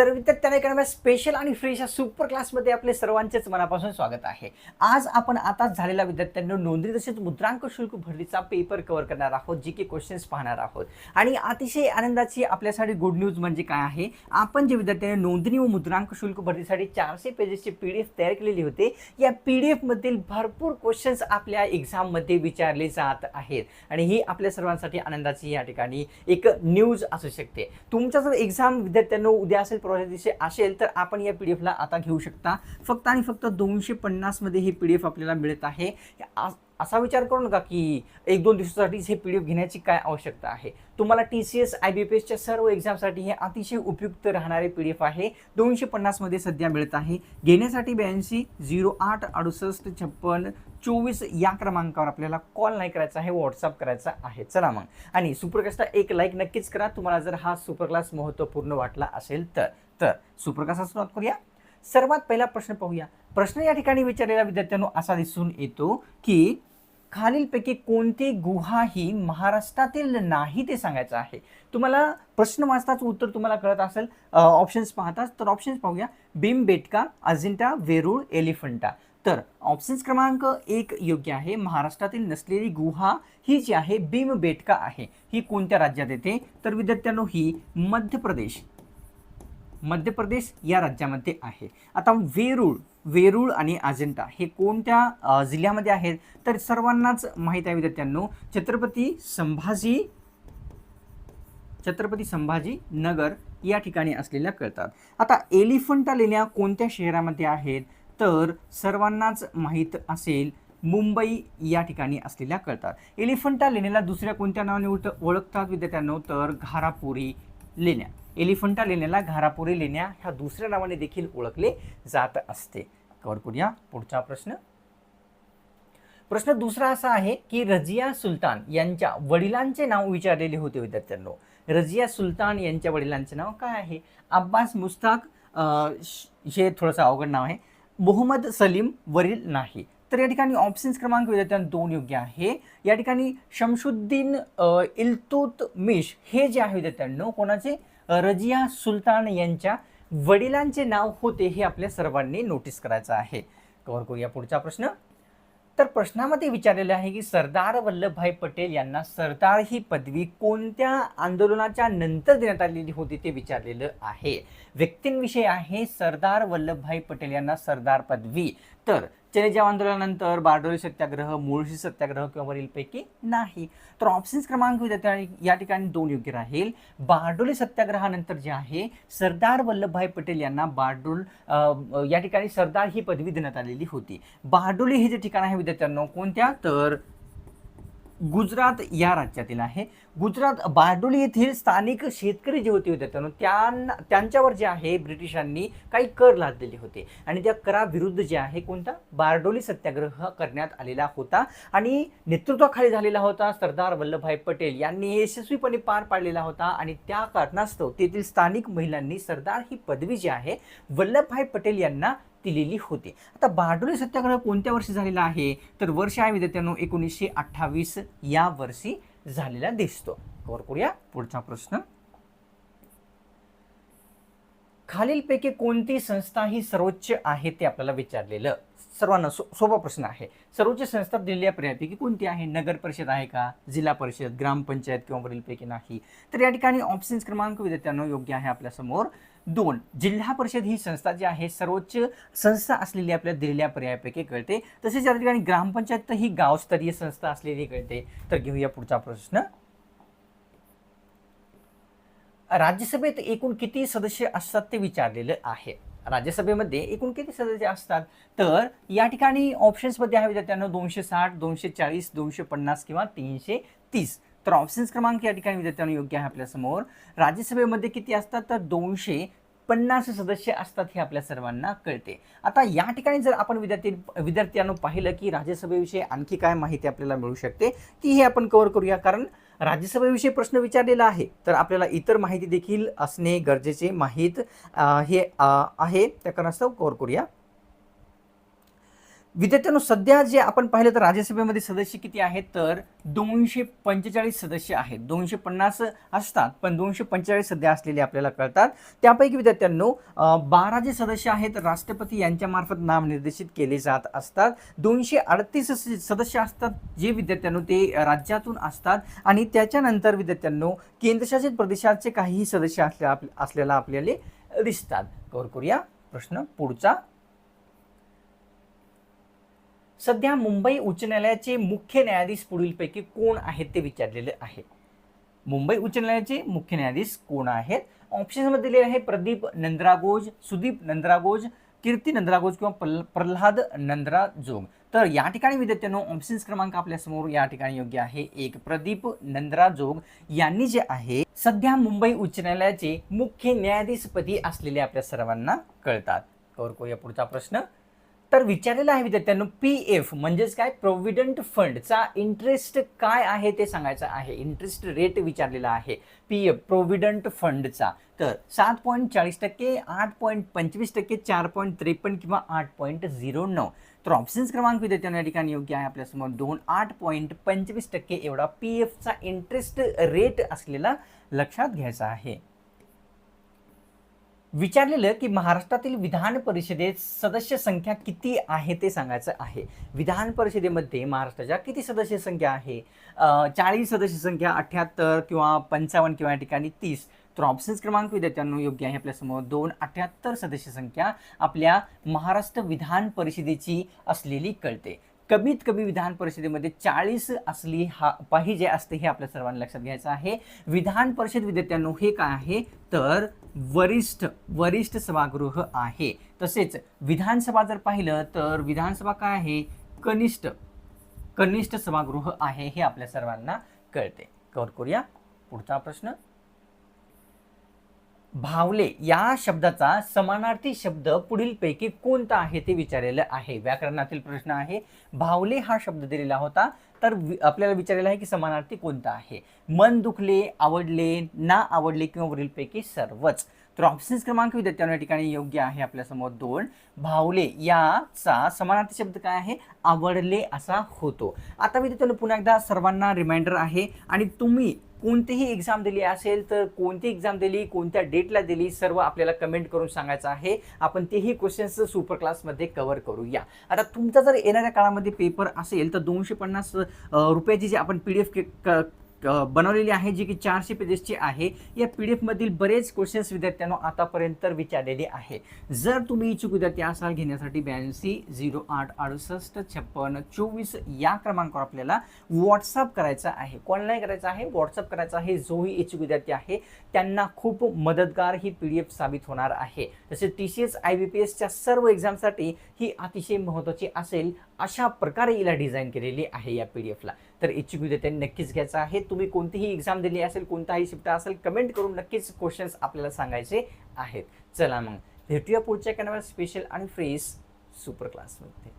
तर विद्यार्थ्यांना एका स्पेशल आणि फ्रेश या सुपर क्लासमध्ये आपले सर्वांचेच मनापासून स्वागत आहे. आज आपण आताच झालेल्या विद्यार्थ्यांना नोंदणी तसेच मुद्रांक शुल्क भरतीचा पेपर कव्हर करणार आहोत जी की क्वेश्चन्स पाहणार आहोत. आणि अतिशय आनंदाची आपल्यासाठी गुड न्यूज म्हणजे काय आहे? आपण जे विद्यार्थ्यांनी नोंदणी व मुद्रांक शुल्क भरतीसाठी चारशे पेजेसची पी डी एफ तयार केलेली होते या पी डी एफमधील भरपूर क्वेश्चन्स आपल्या एक्झाममध्ये विचारले जात आहेत. आणि ही आपल्या सर्वांसाठी आनंदाची या ठिकाणी एक न्यूज असू शकते. तुमचा जर एक्झाम विद्यार्थ्यांना उद्या असेल परवा दिवशी असेल तर आपण या पी डी एफला आता घेऊ शकता. फक्त आणि फक्त दोनशे पन्नासमध्ये ही पी डी एफ आपल्याला मिळत आहे. असा विचार करू नका की एक दोन दिवसासाठीच हे पी डी एफ घेण्याची काय आवश्यकता आहे. तुम्हाला T C S I B P एसच्या सर्व एक्झामसाठी हे अतिशय उपयुक्त राहणारे पी डी एफ आहे. दोनशे पन्नासमध्ये सध्या मिळत आहे. घेण्यासाठी ब्याऐंशी झिरो आठ अडुसष्ट छप्पन चोवीस या क्रमांकावर आपल्याला कॉल नाही करायचा आहे व्हॉट्सअप करायचा आहे. चला मग. आणि सुपरकास्टला एक लाईक नक्कीच करा. तुम्हाला जर हा सुपरक्लास महत्त्वपूर्ण वाटला असेल तर तर सुपर सुरुवात करूया. सर्वात पहिला प्रश्न पाहूया. प्रश्न या ठिकाणी विचारलेला विद्यार्थ्यांनो असा दिसून येतो की खालीलपैकी कोणती गुहा ही महाराष्ट्रातील नाही ते सांगायचं आहे. तुम्हाला प्रश्न वाचताच उत्तर तुम्हाला कळत असेल. ऑप्शन्स पाहताच तर ऑप्शन्स पाहूया. भीमबेटका अजिंठा वेरूळ एलिफंटा. तर ऑप्शन्स क्रमांक एक योग्य आहे. महाराष्ट्रातील नसलेली गुहा ही जी आहे भीमबेटका आहे. ही कोणत्या राज्यात येते? तर विद्यार्थ्यांनो ही मध्य प्रदेश मध्य प्रदेश या राज्यामध्ये आहे. आता वेरूळ वेरूळ आणि अजिंठा हे कोणत्या जिल्ह्यामध्ये आहेत? तर सर्वांनाच माहीत आहे विद्यार्थ्यांनो छत्रपती संभाजी छत्रपती संभाजी नगर या ठिकाणी असलेल्या कळतात. आता एलिफंटा लेण्या कोणत्या शहरामध्ये आहेत? तर सर्वांनाच माहीत असेल मुंबई या ठिकाणी असलेल्या कळतात एलिफंटा लेण्याला दुसऱ्या कोणत्या नावाने उठ ओळखतात विद्यार्थ्यांनो? तर घारापुरी लेण्या. एलिफंटा लेण्याला घारापुरी लेण्या ह्या दुसऱ्या नावाने देखील ओळखले जात असते. कवर करूया पुढचा प्रश्न. प्रश्न दुसरा असा आहे की रजिया सुलतान यांच्या वडिलांचे नाव विचारलेले होते विद्यार्थ्यांनो. रजिया सुलतान यांच्या वडिलांचे नाव काय आहे? अब्बास मुस्ताक श- हे थोडंसं अवघड नाव आहे. मोहम्मद सलीम वरील नाही. तर या ठिकाणी ऑप्शन्स क्रमांक विद्यार्थ्यांना दोन योग्य आहे. या ठिकाणी शमशुद्दीन इल्तुत इल्तुतमिश हे जे आहे विद्यार्थ्यांनो कोणाचे? रजिया सुलतान यांच्या वडिलांचे नाव होते हे आपल्या सर्वांनी नोटीस करायचं आहे. कव्हर करूया पुढचा प्रश्न. तर प्रश्नामध्ये विचारलेलं आहे की सरदार वल्लभभाई पटेल यांना सरदार ही पदवी कोणत्या आंदोलनाच्या नंतर देण्यात आलेली होती ते विचारलेलं आहे. व्यक्तींविषयी आहे सरदार वल्लभभाई पटेल यांना सरदार पदवी. तर चलेजाव आंदोलनानंतर बारडोली सत्याग्रह मुळशी सत्याग्रह किंवा वरीलपैकी नाही. तर ऑप्शन्स क्रमांक या ठिकाणी दोन योग्य राहील. बारडोली सत्याग्रहानंतर जे आहे सरदार वल्लभभाई पटेल यांना बारडोल या ठिकाणी सरदार ही पदवी देण्यात आलेली होती. बारडोली हे जे ठिकाण आहे विद्यार्थ्यांनो कोणत्या? तर गुजरात या राज्यातील आहे. गुजरात बारडोली येथील स्थानिक शेतकरी जे होते होते त्यांना त्यांच्यावर जे आहे ब्रिटिशांनी काही कर लादलेले होते. आणि त्या कराविरुद्ध जे आहे कोणता? बारडोली सत्याग्रह करण्यात आलेला होता. आणि नेतृत्वाखाली झालेला होता सरदार वल्लभभाई पटेल. यांनी यशस्वीपणे पार पाडलेला होता. आणि त्या कारणास्तव तेथील स्थानिक महिलांनी सरदार ही पदवी जी आहे वल्लभभाई पटेल यांना दिलेली होती. आता बारडोली सत्याग्रह कोणत्या वर्षी झालेला आहे? तर वर्ष आहे विद्यार्थ्यांनो एकोणीसशे अठ्ठावीस या वर्षी झालेला दिसतो. कवर करूया पुढचा प्रश्न. खालीलपैकी कोणती संस्था ही सर्वोच्च आहे ते आपल्याला विचारलेलं? सर्वांना सो सोपा प्रश्न आहे. सर्वोच्च संस्था दिलेल्या पर्यायपैकी कोणती आहे? नगर परिषद आहे का? जिल्हा परिषद ग्रामपंचायत किंवा वरीलपैकी नाही. तर या ठिकाणी ऑप्शन्स क्रमांक विद्यार्थ्यांना योग्य आहे आपल्यासमोर दोन जिल्हा परिषद ही संस्था जी आहे सर्वोच्च संस्था असलेली आपल्या दिलेल्या पर्यायापैकी कळते. तसेच या ठिकाणी ग्रामपंचायत ही गावस्तरीय संस्था असलेली कळते. तर घेऊया पुढचा प्रश्न. राज्यसभेत एकूण किती सदस्य असतात ते विचारलेलं आहे. राज्यसभेमध्ये एकूण किती सदस्य असतात? तर या ठिकाणी ऑप्शन्समध्ये आहे विद्यार्थ्यांना दोनशे साठ दोनशे चाळीस दोनशे पन्नास किंवा तीनशे तीस. तर ऑप्शन्स क्रमांक या ठिकाणी विद्यार्थ्यांना योग्य आहे आपल्यासमोर. राज्यसभेमध्ये किती असतात? तर दोनशे पन्नास सदस्य असतात हे आपल्या सर्वांना कळते. आता या ठिकाणी जर आपण विद्यार्थी विद्यार्थ्यांना पाहिलं की राज्यसभेविषयी आणखी काय माहिती आपल्याला मिळू शकते ती हे आपण कव्हर करूया. कारण राज्यसभेविषयी प्रश्न विचारलेला आहे तर आपल्याला इतर माहिती देखील असणे गरजेचे माहीत हे आहे. त्या कारणास्तव कव्हर करूया. विद्यार्थ्यांनो सध्या जे आपण पाहिलं तर राज्यसभेमध्ये सदस्य किती आहेत तर दोनशे पंचेचाळीस सदस्य आहेत. दोनशे पन्नास असतात पण दोनशे पंचेचाळीस सध्या असलेले आपल्याला कळतात. त्यापैकी विद्यार्थ्यांनो बारा जे सदस्य आहेत राष्ट्रपती यांच्यामार्फत नामनिर्देशित केले जात असतात. दोनशे अडतीस सदस्य असतात जे विद्यार्थ्यांनो ते राज्यातून असतात. आणि त्याच्यानंतर विद्यार्थ्यांनो केंद्रशासित प्रदेशाचे काहीही सदस्य असल्या असलेला आपल्याला दिसतात. कवर करूया प्रश्न पुढचा. सध्या मुंबई उच्च न्यायालयाचे मुख्य न्यायाधीश पुढीलपैकी कोण आहेत ते विचारलेले आहे. मुंबई उच्च न्यायालयाचे मुख्य न्यायाधीश कोण आहेत? ऑप्शन्समध्ये दिलेले आहे प्रदीप नंद्रागोज सुदीप नंद्रागोज कीर्ती नंद्रागोज किंवा प्रल- प्रल्हाद नंद्राजोग. तर या ठिकाणी विद्यार्थ्यांनो ऑप्शन्स क्रमांक आपल्यासमोर या ठिकाणी योग्य आहे. एक प्रदीप नंद्राजोग यांनी जे आहे सध्या मुंबई उच्च न्यायालयाचे मुख्य न्यायाधीशपदी असलेले आपल्या सर्वांना कळतात. कवर करूया पुढचा प्रश्न. तर विचारलेलं आहे विद्यार्थ्यांनो पी एफ म्हणजेच काय? प्रोव्हिडंट फंडचा इंटरेस्ट काय आहे ते सांगायचं आहे. इंटरेस्ट रेट विचारलेला आहे. पी एफ प्रोव्हिडंट फंडचा तर सात पॉईंट चाळीस टक्के आठ पॉईंट पंचवीस टक्के चार पॉईंट त्रेपन्न किंवा आठ पॉईंट झिरो नऊ. तर ऑप्शन्स क्रमांक विद्यार्थ्यांना या ठिकाणी योग्य आहे. आपल्यासमोर दोन आठ पॉईंट पंचवीस टक्के एवढा पी एफचा इंटरेस्ट रेट असलेला लक्षात घ्यायचा आहे. विचारलेलं की महाराष्ट्रातील विधान परिषदेत सदस्य संख्या किती आहे ते सांगायचं आहे. विधान परिषदेमध्ये महाराष्ट्राच्या किती सदस्य संख्या आहे? चाळीस सदस्य संख्या अठ्याहत्तर किंवा पंचावन्न किंवा या ठिकाणी तीस. तर ऑप्शन्स क्रमांक विद्यार्थ्यांनो योग्य आहे आपल्यासमोर दोन अठ्याहत्तर सदस्य संख्या आपल्या महाराष्ट्र विधान परिषदेची असलेली कळते. कमीत कमी विधान परिषदेमध्ये चाळीस असली हा पाहिजे असते हे आपल्या सर्वांना लक्षात घ्यायचं आहे. विधान परिषद विद्यार्थ्यांनो हे काय आहे? तर वरिष्ठ वरिष्ठ सभागृह आहे. तसेच विधानसभा जर पाहिलं तर विधानसभा काय आहे? कनिष्ठ कनिष्ठ सभागृह आहे हे आपल्या सर्वांना कळते. कवर करूया पुढचा प्रश्न. भावले या शब्दाचा समानार्थी शब्द पुढीलपैकी कोणता आहे ते विचारलेलं आहे. व्याकरणातील प्रश्न आहे भावले हा शब्द दिलेला होता तर वि- आपल्याला विचारलेला आहे की समानार्थी कोणता आहे? मन दुखले आवडले ना आवडले किंवा वरीलपैकी सर्वच. तर ऑप्शन्स क्रमांक विद्यार्थ्यांना या ठिकाणी योग्य आहे आपल्यासमोर दोन. भावले याचा समानार्थी शब्द काय आहे? आवडले असा होतो. आता विद्यार्थ्यांनो पुन्हा एकदा सर्वांना रिमाइंडर आहे. आणि तुम्ही कोणतीही एक्झाम दिली असेल तर कोणती एक्झाम दिली कोणत्या डेटला दिली सर्व आपल्याला कमेंट करून सांगायचं आहे. आपण तेही क्वेश्चन्स सुपर क्लासमध्ये कवर करूया. आता तुमचा जर येणाऱ्या काळामध्ये पेपर असेल तर दोनशे पन्नास रुपयाची जी आपण पी डी एफ बनवलेली आहे जी की चारशे पेजेसची आहे. या पी डी एफमधील बरेच क्वेश्चन्स विद्यार्थ्यांनो आतापर्यंत विचारलेले आहे. जर तुम्ही इच्छुक विद्यार्थी असाल घेण्यासाठी ब्याऐंशी झिरो आठ अडुसष्ट छप्पन्न चोवीस या क्रमांकावर आपल्याला व्हॉट्सअप करायचा आहे. कोण नाही आहे? व्हॉट्सअप करायचा आहे. जोही इच्छुक विद्यार्थी आहे. त्यांना खूप मदतगार ही पी डी एफ साबित होणार आहे. तसेच T C S I B P एसच्या सर्व एक्झामसाठी ही अतिशय महत्त्वाची असेल. अशा प्रकारे हिला डिझाईन केलेली आहे या पी डी एफला. तर इच्छुक विद्यार्थ्यांनी नक्कीच घ्यायचं आहे. तुम्ही कोणतीही एक्झाम दिली असेल कोणताही शिफ्ट असेल कमेंट करून नक्कीच क्वेश्चन्स आपल्याला सांगायचे आहेत. चला मग भेटूया पुढच्या कॅनवर स्पेशल आणि फ्रेश सुपर क्लासमध्ये